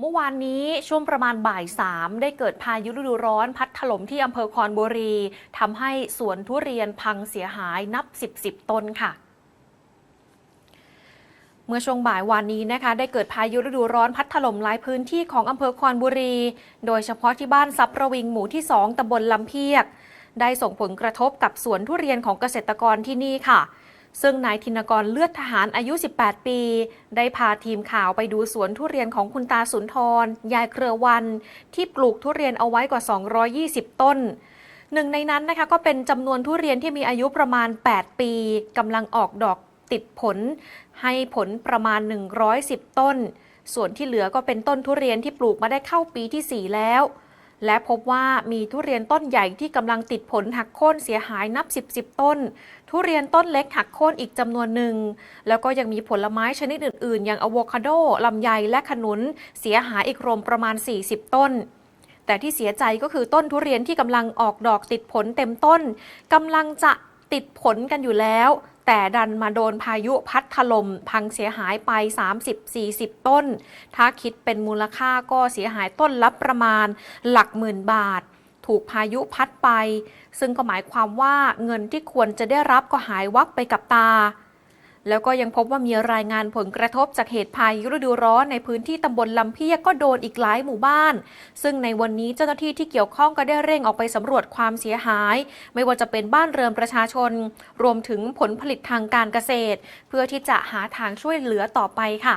เมื่อวานนี้ช่วงประมาณบ่ายสามได้เกิดพายุฤดูร้อนพัดถล่มที่อำเภอคอนบุรีทำให้สวนทุเรียนพังเสียหายนับสิบสิบต้นค่ะเมื่อช่วงบ่ายวานนี้นะคะ ได้เกิดพายุฤดูร้อนพัดถล่มหลายพื้นที่ของอำเภอคอนบุรี โดยเฉพาะที่บ้านซับประวิงหมู่ที่ 2ตำบลลำเพียก ได้ส่งผลกระทบกับสวนทุเรียนของเกษตรกรที่นี่ค่ะ ซึ่งนายธินกรเลือดทหารอายุ 18 ปี ได้พาทีมข่าวไปดูสวนทุเรียนของคุณตาสุนทร ยายเครือวัน ที่ปลูกทุเรียนเอาไว้กว่า 220 ต้นหนึ่งในนั้นนะคะก็เป็นจำนวนทุเรียนที่มีอายุประมาณ 8 ปีกำลังออกดอกติดผล ให้ผลประมาณ 110 ต้น ส่วนที่เหลือก็เป็นต้นทุเรียนที่ปลูกมาได้เข้าปีที่ 4 แล้ว และพบว่ามีทุเรียนต้นใหญ่ที่กำลังติดผลหักโค่นเสียหายนับ 10 10ต้น ทุเรียนต้นเล็กหักโค่นอีกจำนวนหนึ่ง แล้วก็ยังมีผลไม้ชนิดอื่น ๆ อย่างอะโวคาโดลำไยและขนุน เสียหายอีกรวมประมาณ 40 ต้น แต่ที่เสียใจก็คือต้นทุเรียนที่กำลังออกดอกติดผลเต็มต้นกำลังจะติดผลกันอยู่แล้ว แต่ดันมาโดนพายุพัดถล่มพังเสียหายไป 30-40 ต้น ถ้าคิดเป็นมูลค่าก็เสียหายต้นละประมาณหลักหมื่นบาท ถูกพายุพัดไป ซึ่งก็หมายความว่าเงินที่ควรจะได้รับก็หายวับไปกับตา แล้วก็ยังพบว่ามีรายงานผลกระทบจากเหตุพายุฤดูร้อนในพื้นที่ตำบลลำเพียกก็โดนอีกหลายหมู่บ้าน ซึ่งในวันนี้เจ้าหน้าที่ที่เกี่ยวข้องก็ได้เร่งออกไปสำรวจความเสียหาย ไม่ว่าจะเป็นบ้านเรือนประชาชน รวมถึงผลผลิตทางการเกษตร เพื่อที่จะหาทางช่วยเหลือต่อไปค่ะ